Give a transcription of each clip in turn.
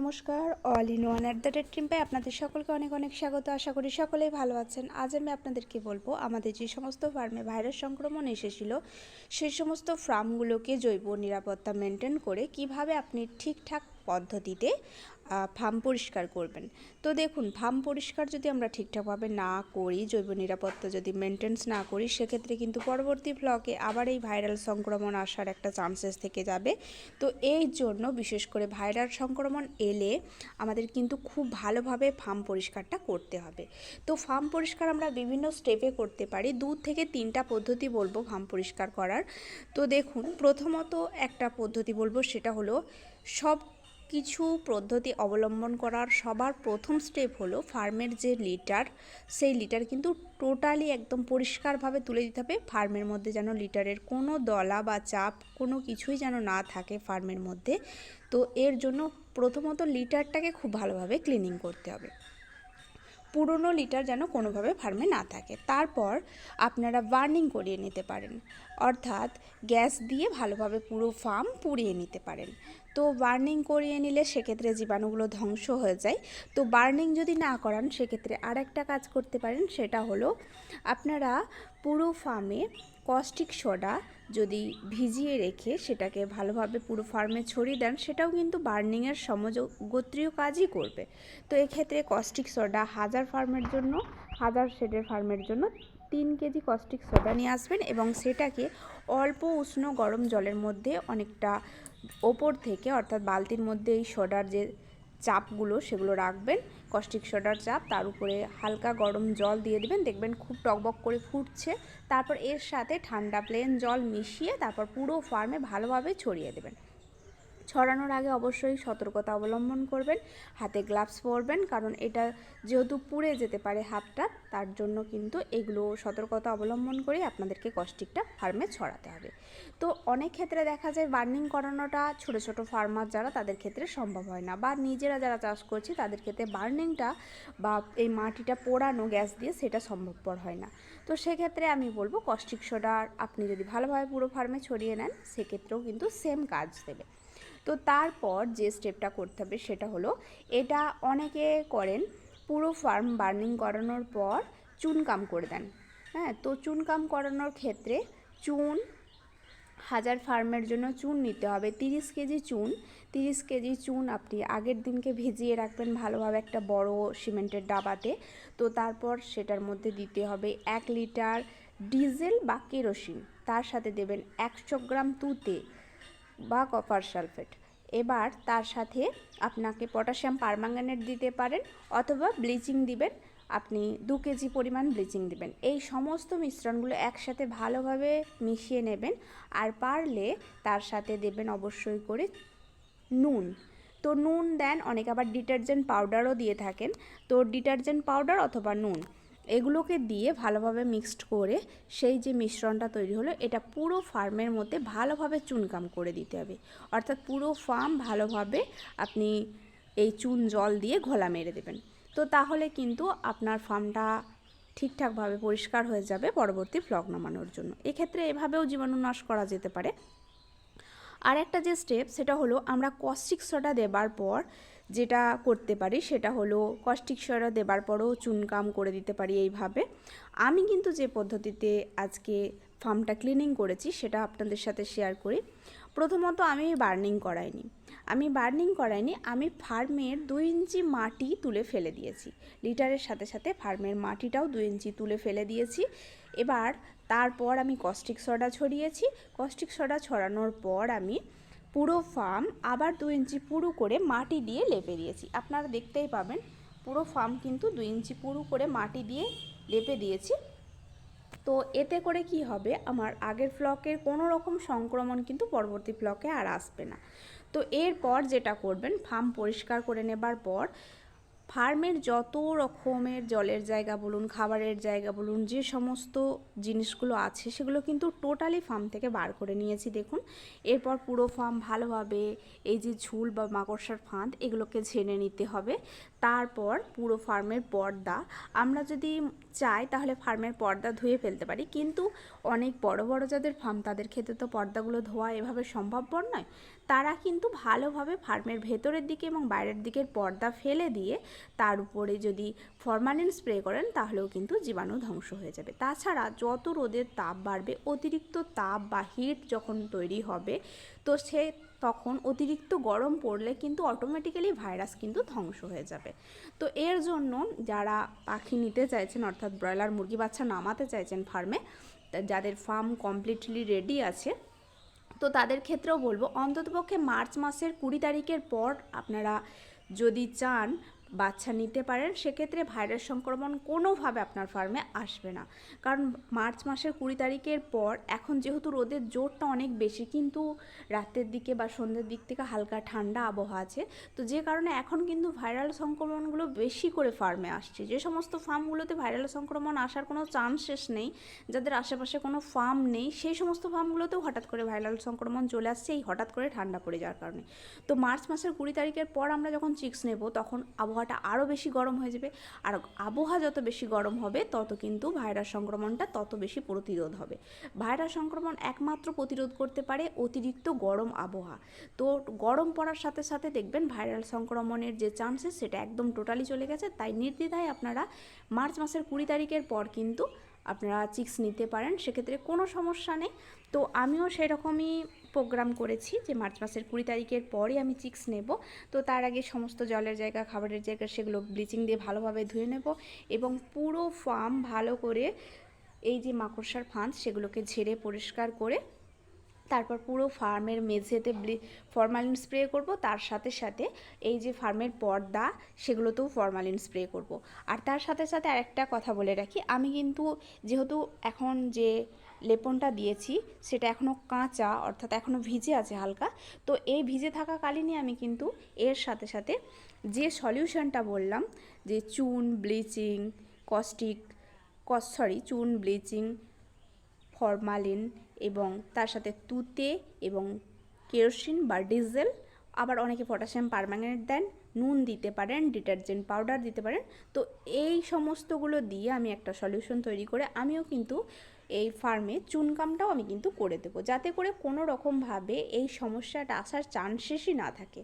নমস্কার। All in one at the rate টিম্পায় আপনাদের সকলকে অনেক অনেক স্বাগত। আশা করি সকলেই ভালো আছেন। আজ আমি আপনাদেরকে বলব, আমাদের যে সমস্ত ফার্মে ভাইরাস সংক্রমণ এসেছিল, সেই সমস্ত ফার্মগুলোকে জৈব নিরাপত্তা মেনটেন করে কীভাবে আপনি ঠিকঠাক পদ্ধতিতে ফার্ম পরিষ্কার করবেন। তো দেখুন, ফার্ম পরিষ্কার যদি আমরা ঠিকঠাকভাবে না করি, জৈব নিরাপত্তা যদি মেনটেন্স না করি, সেক্ষেত্রে কিন্তু পরবর্তী ব্লকে আবার এই ভাইরাল সংক্রমণ আসার একটা চান্সেস থেকে যাবে। তো এই জন্য বিশেষ করে ভাইরাল সংক্রমণ এলে আমাদের কিন্তু খুব ভালোভাবে ফার্ম পরিষ্কারটা করতে হবে। তো ফার্ম পরিষ্কার আমরা বিভিন্ন স্টেপে করতে পারি। দু থেকে তিনটা পদ্ধতি বলব ফার্ম পরিষ্কার করার। তো দেখুন, প্রথমত একটা পদ্ধতি বলব, সেটা হলো সব কিছু পদ্ধতি অবলম্বন করার সবার প্রথম স্টেপ হলো ফার্মের যে লিটার সেই লিটার কিন্তু টোটালি একদম পরিষ্কারভাবে তুলে দিতে হবে। ফার্মের মধ্যে যেন লিটারের কোনো দলা বা চাপ কোনো কিছুই যেন না থাকে ফার্মের মধ্যে। তো এর জন্য প্রথমত লিটারটাকে খুব ভালোভাবে ক্লিনিং করতে হবে। পুরনো লিটার যেন কোনোভাবে ফার্মে না থাকে। তারপর আপনারা বার্নিং করিয়ে নিতে পারেন। অর্থাৎ গ্যাস দিয়ে ভালোভাবে পুরো ফার্ম পুড়িয়ে নিতে পারেন। তো বার্নিং করিয়ে নিলে সেক্ষেত্রে জীবাণুগুলো ধ্বংস হয়ে যায়। তো বার্নিং যদি না করান, সেক্ষেত্রে আর একটা কাজ করতে পারেন, সেটা হলো আপনারা পুরো ফার্মে কস্টিক সোডা ভিজিয়ে রেখে সেটাকে ভালোভাবে পুরো ফার্মে ছড়িয়ে দেন, সেটাও কিন্তু বার্নিংয়ের সমগোত্রীয় কাজই করবে। তো এক্ষেত্রে কস্টিক সোডা হাজার ফার্মের জন্য, হাজার শেডের ফার্মের জন্য তিন কেজি কস্টিক সোডা নিয়ে আসবেন এবং সেটাকে অল্প উষ্ণ গরম জলের মধ্যে অনেকটা ওপর থেকে অর্থাৎ বালতির মধ্যে এই সোডার যে চাপগুলো সেগুলো রাখবেন। কস্টিক সোডার চাপ, তার উপরে হালকা গরম জল দিয়ে দেবেন, দেখবেন খুব টকবক করে ফুটছে। তারপর এর সাথে ঠান্ডা প্লেন জল মিশিয়ে তারপর পুরো ফার্মে ভালোভাবে ছড়িয়ে দেবেন। ছড়ানোর আগে অবশ্যই সতর্কতা অবলম্বন করবেন, হাতে গ্লাভস পরবেন, কারণ এটা যেহেতু পুড়ে যেতে পারে হাতটা, তার জন্য কিন্তু এগুলো সতর্কতা অবলম্বন করে আপনাদেরকে কস্টিকটা ফার্মে ছড়াতে হবে। তো অনেক ক্ষেত্রে দেখা যায় বার্নিং করানোটা ছোট ছোট ফার্মার যারা, তাদের ক্ষেত্রে সম্ভব হয় না। বা নিজেরা যারা চাষ করছে, তাদের ক্ষেত্রে বার্নিংটা বা এই মাটিটা পোড়ানো গ্যাস দিয়ে সেটা সম্ভবপর হয় না। তো সেক্ষেত্রে আমি বলব কস্টিক সোডা আপনি যদি ভালোভাবে পুরো ফার্মে ছড়িয়ে নেন, সেক্ষেত্রেও কিন্তু সেম কাজ দেবে। তো তারপর যে স্টেপটা করতে হবে সেটা হলো, এটা অনেকে করেন, পুরো ফার্ম বার্নিং করানোর পর চুনকাম করে দেন। হ্যাঁ তো চুনকাম করানোর ক্ষেত্রে চুন, হাজার ফার্মের জন্য চুন নিতে হবে, তিরিশ কেজি চুন। তিরিশ কেজি চুন আপনি আগের দিনকে ভিজিয়ে রাখবেন ভালোভাবে একটা বড় সিমেন্টের ডাবাতে। তো তারপর সেটার মধ্যে দিতে হবে এক লিটার ডিজেল বা কেরোসিন। তার সাথে দেবেন একশো গ্রাম তুতে। বা কপার সালফেট এবার তার সাথে আপনাকে পটাশিয়াম পারমাঙ্গানেট দিতে পারেন অথবা ব্লিচিং দিবেন। আপনি দু কেজি পরিমাণ ব্লিচিং দিবেন। এই সমস্ত মিশ্রণগুলো একসাথে ভালোভাবে মিশিয়ে নেবেন আর পারলে তার সাথে দেবেন অবশ্যই করে নুন। তো নুন দেন, অনেকে আবার ডিটারজেন্ট পাউডারও দিয়ে থাকেন। তো ডিটারজেন্ট পাউডার অথবা নুন। এগুলোকে দিয়ে ভালোভাবে মিক্সড করে সেই যে মিশ্রণটা তৈরি হলো, এটা পুরো ফার্মের মধ্যে ভালোভাবে চুনকাম করে দিতে হবে। অর্থাৎ পুরো ফার্ম ভালোভাবে আপনি এই চুন জল দিয়ে ঘোলা মেরে দেবেন। তো তাহলে কিন্তু আপনার ফার্মটা ঠিকঠাকভাবে পরিষ্কার হয়ে যাবে পরবর্তী ফ্লগ নামানোর জন্য। এক্ষেত্রে এভাবেও জীবাণু নাশ করা যেতে পারে। আর একটা যে স্টেপ সেটা হলো আমরা কস্টিক সোডা দেবার পর যেটা করতে পারি সেটা হলো কস্টিক সোডা দেবার পরও চুনকাম করে দিতে পারি এইভাবে। আমি কিন্তু যে পদ্ধতিতে আজকে ফার্মটা ক্লিনিং করেছি সেটা আপনাদের সাথে শেয়ার করি। প্রথমত আমি বার্নিং করাইনি। আমি বার্নিং করাইনি, আমি ফার্মের দুই ইঞ্চি মাটি তুলে ফেলে দিয়েছি। লিটারের সাথে সাথে ফার্মের মাটিটাও দুই ইঞ্চি তুলে ফেলে দিয়েছি। এবার তারপর আমি কস্টিক সোডা ছড়িয়েছি। কস্টিক সোডা ছড়ানোর পর আমি পুরো ফার্ম আবার দু ইঞ্চি পুরু করে মাটি দিয়ে লেপে দিয়েছি। আপনারা দেখতেই পাবেন, পুরো ফার্ম কিন্তু দু ইঞ্চি পুরু করে মাটি দিয়ে লেপে দিয়েছি। তো এতে করে কি হবে, আমার আগের ফ্লকের কোনো রকম সংক্রমণ কিন্তু পরবর্তী ফ্লকে আর আসবে না। তো এরপর যেটা করবেন ফার্ম পরিষ্কার করে নেবার পর ফার্মের যত রকমের জলের জায়গা বলুন, খাবারের জায়গা বলুন, যে সমস্ত জিনিসগুলো আছে সেগুলো কিন্তু টোটালি ফার্ম থেকে বার করে নিয়েছি, দেখুন। এরপর পুরো ফার্ম ভালোভাবে এই যে ঝুল বা মাকড়সার ফাঁদ এগুলোকে ঝেড়ে নিতে হবে। তারপর পুরো ফার্মের পর্দা। আমরা যদি চাই তাহলে ফার্মের পর্দা ধুয়ে ফেলতে পারি। কিন্তু অনেক বড় বড় যাদের ফার্ম, তাদের ক্ষেত্রে তো পর্দাগুলো ধোয়া এভাবে সম্ভবপর নয়। তারা কিন্তু ভালোভাবে ফার্মের ভেতরের দিকে এবং বাইরের দিকের পর্দা ফেলে দিয়ে তার উপরে যদি ফরমালিন স্প্রে করেন, তাহলেও কিন্তু জীবাণু ধ্বংস হয়ে যাবে। তাছাড়া যত রোদের তাপ বাড়বে, অতিরিক্ত তাপ বা হিট যখন তৈরি হবে, তো সে তখন অতিরিক্ত গরম পড়লে কিন্তু অটোমেটিক্যালি ভাইরাস কিন্তু ধ্বংস হয়ে যাবে। তো এর জন্য যারা পাখি নিতে চাইছেন, অর্থাৎ ব্রয়লার মুরগি বাচ্চা নামাতে চাইছেন ফার্মে যাদের ফার্ম কমপ্লিটলি রেডি আছে, তো তাদের ক্ষেত্রেও বলব, অন্ততপক্ষে মার্চ মাসের কুড়ি তারিখের পর আপনারা যদি চান বাচ্চা নিতে পারেন, সেক্ষেত্রে ভাইরাস সংক্রমণ কোনোভাবে আপনার ফার্মে আসবে না। কারণ মার্চ মাসের কুড়ি তারিখের পর এখন যেহেতু রোদের জোরটা অনেক বেশি, কিন্তু রাতের দিকে বা সন্ধ্যের দিক থেকে হালকা ঠান্ডা আবহাওয়া আছে। তো যে কারণে এখন কিন্তু ভাইরাল সংক্রমণগুলো বেশি করে ফার্মে আসছে। যে সমস্ত ফার্মগুলোতে ভাইরাল সংক্রমণ আসার কোনো চান্সেস নেই, যাদের আশেপাশে কোনো ফার্ম নেই, সেই সমস্ত ফার্মগুলোতেও হঠাৎ করে ভাইরাল সংক্রমণ চলে আসছে, এই হঠাৎ করে ঠান্ডা পড়ে যাওয়ার কারণে। তো মার্চ মাসের কুড়ি তারিখের পর আমরা যখন চিক্স নেব, তখন আবহাওয়াটা আরও বেশি গরম হয়ে যাবে। আর আবহাওয়া যত বেশি গরম হবে, তত কিন্তু ভাইরাস সংক্রমণটা তত বেশি প্রতিরোধ হবে। ভাইরাস সংক্রমণ একমাত্র প্রতিরোধ করতে পারে অতিরিক্ত গরম আবহাওয়া। তো গরম পড়ার সাথে সাথে দেখবেন ভাইরাল সংক্রমণের যে চান্সেস সেটা একদম টোটালি চলে গেছে। তাই নির্দ্বিধায় আপনারা মার্চ মাসের কুড়ি তারিখের পর কিন্তু আপনারা চিক্স নিতে পারেন, সেক্ষেত্রে কোনো সমস্যা নেই। তো আমিও সেরকমই প্রোগ্রাম করেছি যে মার্চ মাসের কুড়ি তারিখের পরই আমি চিক্স নেব। তো তার আগে সমস্ত জলের জায়গা, খাবারের জায়গা সেগুলো ব্লিচিং দিয়ে ভালোভাবে ধুয়ে নেব এবং পুরো ফার্ম ভালো করে এই যে মাকড়সার ফাঁদ সেগুলোকে ঝেড়ে পরিষ্কার করে তারপর পুরো ফার্মের মেঝেতে ফরমালিন স্প্রে করব, তার সাথে সাথে এই যে ফার্মের পর্দা, সেগুলোতেও ফরমালিন স্প্রে করব। আর তার সাথে সাথে আরেকটা কথা বলে রাখি, আমি কিন্তু যেহেতু এখন যে লেপনটা দিয়েছি, সেটা এখনও কাঁচা, অর্থাৎ এখনও ভিজে আছে হালকা, তো এই ভিজে থাকাকালীনই আমি কিন্তু এর সাথে সাথে যে সলিউশনটা বললাম, যে চুন, ব্লিচিং, কস্টিক, কস, সরি, চুন, ব্লিচিং, ফরমালিন এবং তার সাথে তুতে এবং কেরোসিন বা ডিজেল, আবার অনেকে পটাশিয়াম পারম্যাঙ্গানেট দেন, নুন দিতে পারেন, ডিটারজেন্ট পাউডার দিতে পারেন। তো এই সমস্তগুলো দিয়ে আমি একটা সলিউশন তৈরি করে আমিও কিন্তু এই ফার্মে চুনকামটাও আমি কিন্তু করে দেবো। যাতে করে কোনো রকমভাবে এই সমস্যাটা আসার চান্সেসই না থাকে।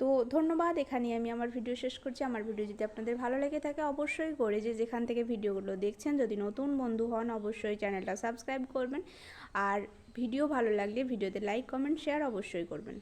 তো ধন্যবাদ, এখানে আমি আমার ভিডিও শেষ করছি। আমার ভিডিও যদি আপনাদের ভালো লেগে থাকে, অবশ্যই করে যে যেখান থেকে ভিডিওগুলো দেখছেন, যদি নতুন বন্ধু হন, অবশ্যই চ্যানেলটা সাবস্ক্রাইব করবেন। আর ভিডিও ভালো লাগলে ভিডিওতে লাইক, কমেন্ট, শেয়ার অবশ্যই করবেন।